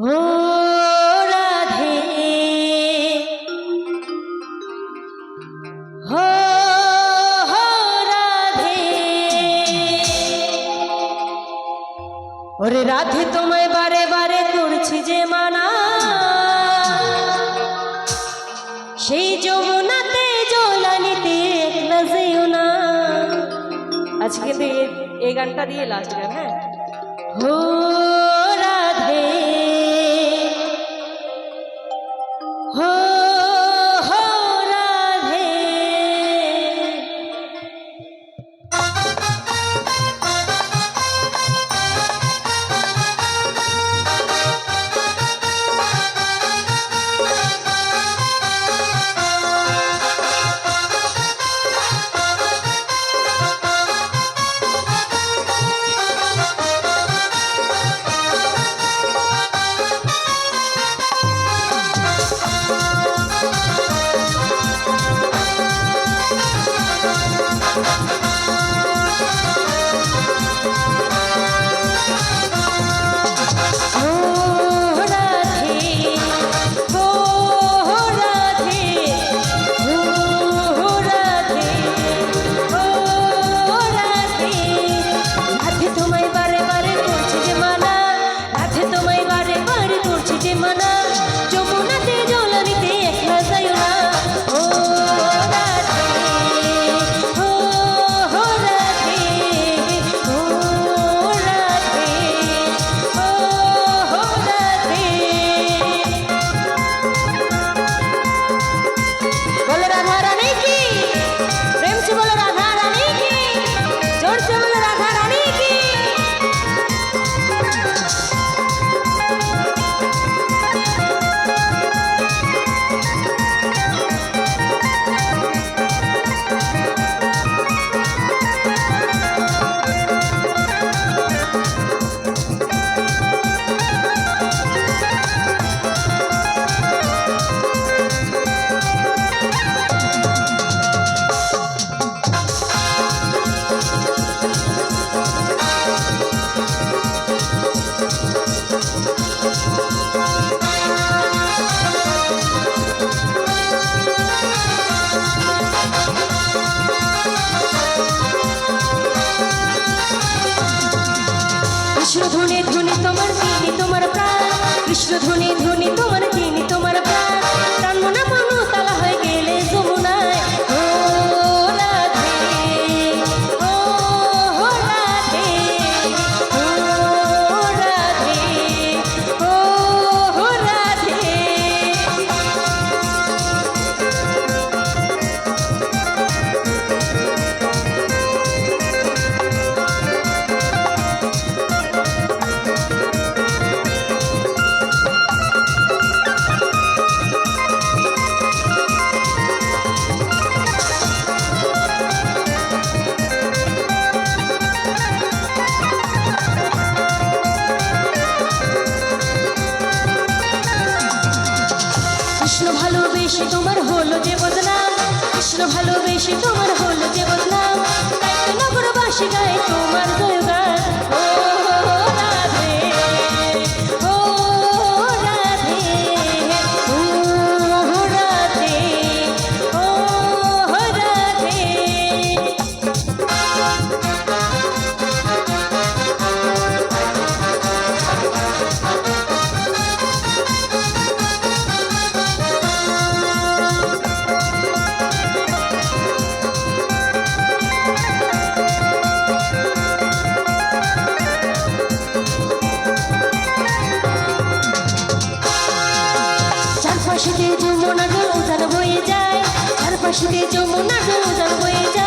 ও রাধে। হো রাধে। ওরে রাধে তোমায় বারে বারে করছি যে মানা। সেই যমুনাতে জলানিতে একলা যেও না। আজকে এই গানটা দিয়ে লাস্ট গান হ্যাঁ? হো কৃষ্ণ ধনে ধনে তোমার প্রাণ। কৃষ্ণ ধনে ধনে কৃষ্ণ ভালোবেসে তোমার হলো যে বদনাম। কৃষ্ণ ভালোবেসে তোমার হলো যে বদনাম। তাই তো নগরবাসী গায়ে তো ভাসুরে যমুনা রোজা হয়ে যায়